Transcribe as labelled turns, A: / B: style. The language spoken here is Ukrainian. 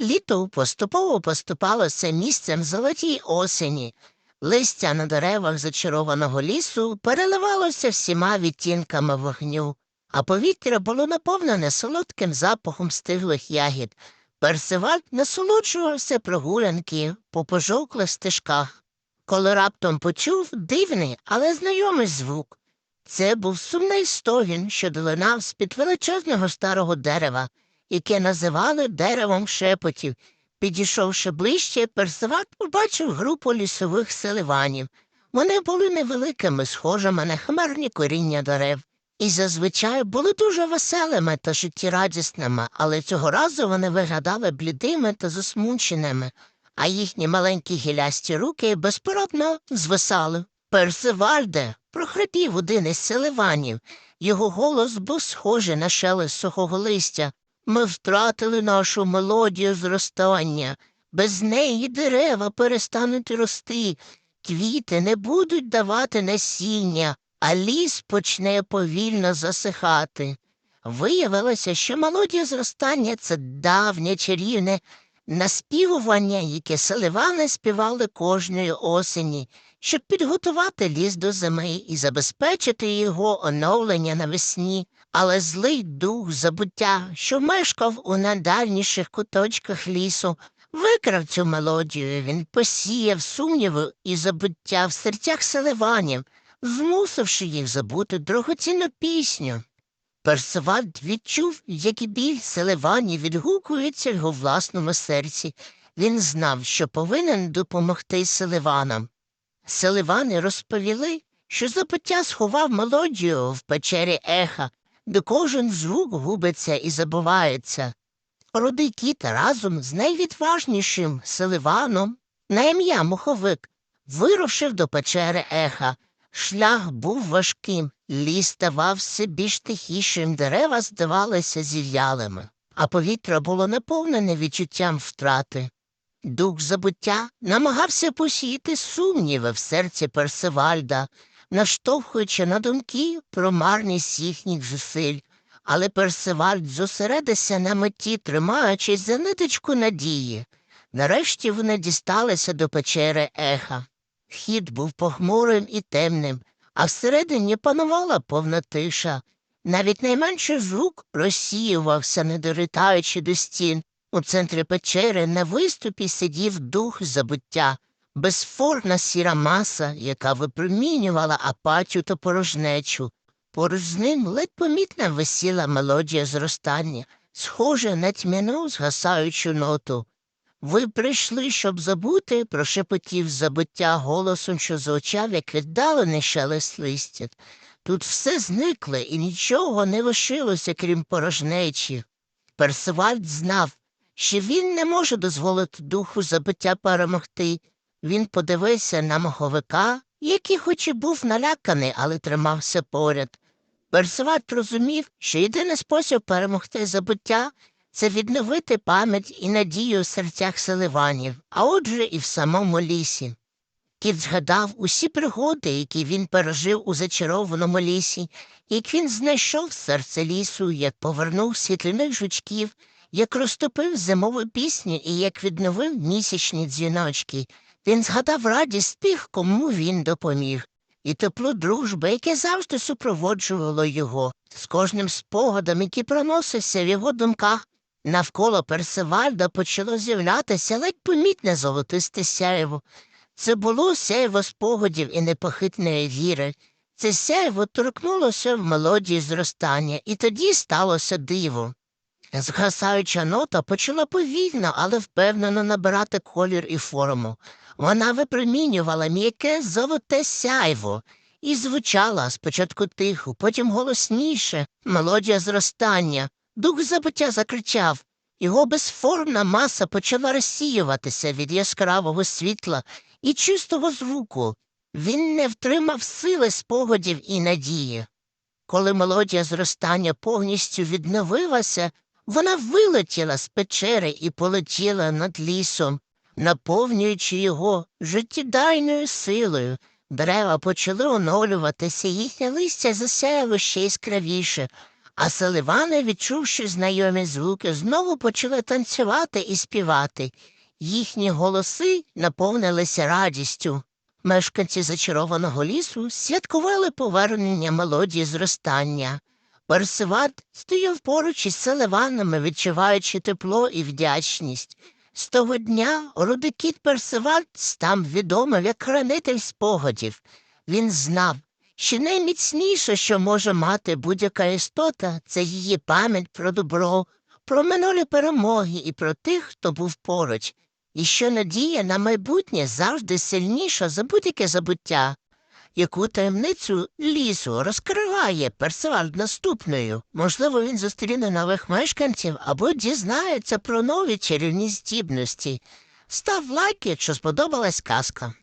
A: Літо поступово поступалося місцем золотій осені. Листя на деревах зачарованого лісу переливалося всіма відтінками вогню, а повітря було наповнене солодким запахом стиглих ягід. Персиваль насолоджувався прогулянки по пожовклих стежках, коли раптом почув дивний, але знайомий звук. Це був сумний стогін, що долинав з-під величезного старого дерева, яке називали деревом шепотів. Підійшовши ближче, Персиваль побачив групу лісових селиванів. Вони були невеликими, схожими на хмарні коріння дерев, і зазвичай були дуже веселими та життєрадісними, але цього разу вони виглядали блідими та засмученими, а їхні маленькі гілясті руки безпорадно звисали. Персивальде, прохрипів один із селиванів. Його голос був схожий на шелест сухого листя. Ми втратили нашу мелодію зростання. Без неї дерева перестануть рости, квіти не будуть давати насіння, а ліс почне повільно засихати. Виявилося, що мелодія зростання це давнє чарівне наспівування, яке селивани співали кожної осені, щоб підготувати ліс до зими і забезпечити його оновлення навесні. Але злий дух забуття, що мешкав у найдальніших куточках лісу, викрав цю мелодію, він посіяв сумніви і забуття в серцях селиванів, змусивши їх забути дорогоцінну пісню. Персивальд відчув, як і біль селиванів відгукується його власному серці. Він знав, що повинен допомогти селиванам. Селивани розповіли, що забуття сховав мелодію в печері еха, де кожен звук губиться і забувається. Рудий кіт разом з найвідважнішим селиваном на ім'я муховик вирушив до печери еха. Шлях був важким, ліс ставав все більш тихішим, дерева здавалися зів'ялими, а повітря було наповнене відчуттям втрати. Дух забуття намагався посіяти сумніви в серці Персивальда, наштовхуючи на думки про марність їхніх зусиль, але Персивальд зосередився на меті, тримаючись за ниточку надії. Нарешті вони дісталися до печери еха. Вхід був похмурим і темним, а всередині панувала повна тиша. Навіть найменший звук розсіювався, не долітаючи до стін. У центрі печери на виступі сидів дух забуття, безформна сіра маса, яка випромінювала апатію та порожнечу. Поруч з ним ледь помітна висіла мелодія зростання, схожа на тьмяну згасаючу ноту. Ви прийшли, щоб забути, прошепотів забуття голосом, що звучав, як віддалений шелест листя. Тут все зникло і нічого не лишилося, крім порожнечі. Персивальд знав, що він не може дозволити духу забиття перемогти. Він подивився на маховика, який хоч і був наляканий, але тримався поряд. Персивальд розумів, що єдиний спосіб перемогти забуття це відновити пам'ять і надію в серцях селиванів, а отже і в самому лісі. Кіт згадав усі пригоди, які він пережив у зачарованому лісі, як він знайшов серце лісу, як повернув світлиних жучків, як розтопив зимову пісню і як відновив місячні дзвіночки. Він згадав радість тих, кому він допоміг, і тепло дружби, яке завжди супроводжувало його, з кожним спогадом, який проносився в його думках. Навколо Персивальда почало з'являтися ледь помітне золотисте сяєво. Це було сяєво спогадів і непохитної віри. Це сяєво торкнулося в мелодії зростання, і тоді сталося диво. Згасаюча нота почала повільно, але впевнено набирати колір і форму. Вона випромінювала м'яке золоте сяйво і звучала спочатку тихо, потім голосніше, мелодія зростання. Дух забуття закричав. Його безформна маса почала розсіюватися від яскравого світла і чистого звуку. Він не втримав сили спогадів і надії. Коли мелодія зростання повністю відновилася, вона вилетіла з печери і полетіла над лісом, наповнюючи його життєдайною силою. Дерева почали оновлюватися, їхнє листя засяяло ще яскравіше, А селивани, відчувши знайомі звуки, знову почали танцювати і співати. Їхні голоси наповнилися радістю. Мешканці зачарованого лісу святкували повернення мелодії зростання. Персиват стояв поруч із селиванами, відчуваючи тепло і вдячність. З того дня рудий Персиват став відомим як хранитель спогадів. Він знав, що найміцніше, що може мати будь-яка істота, це її пам'ять про добро, про минулі перемоги і про тих, хто був поруч, і що надія на майбутнє завжди сильніша за будь-яке забуття. Яку таємницю лісу розкриває Персиваль наступною? Можливо, він зустріне нових мешканців або дізнається про нові чарівні здібності. Став лайк, якщо сподобалась казка.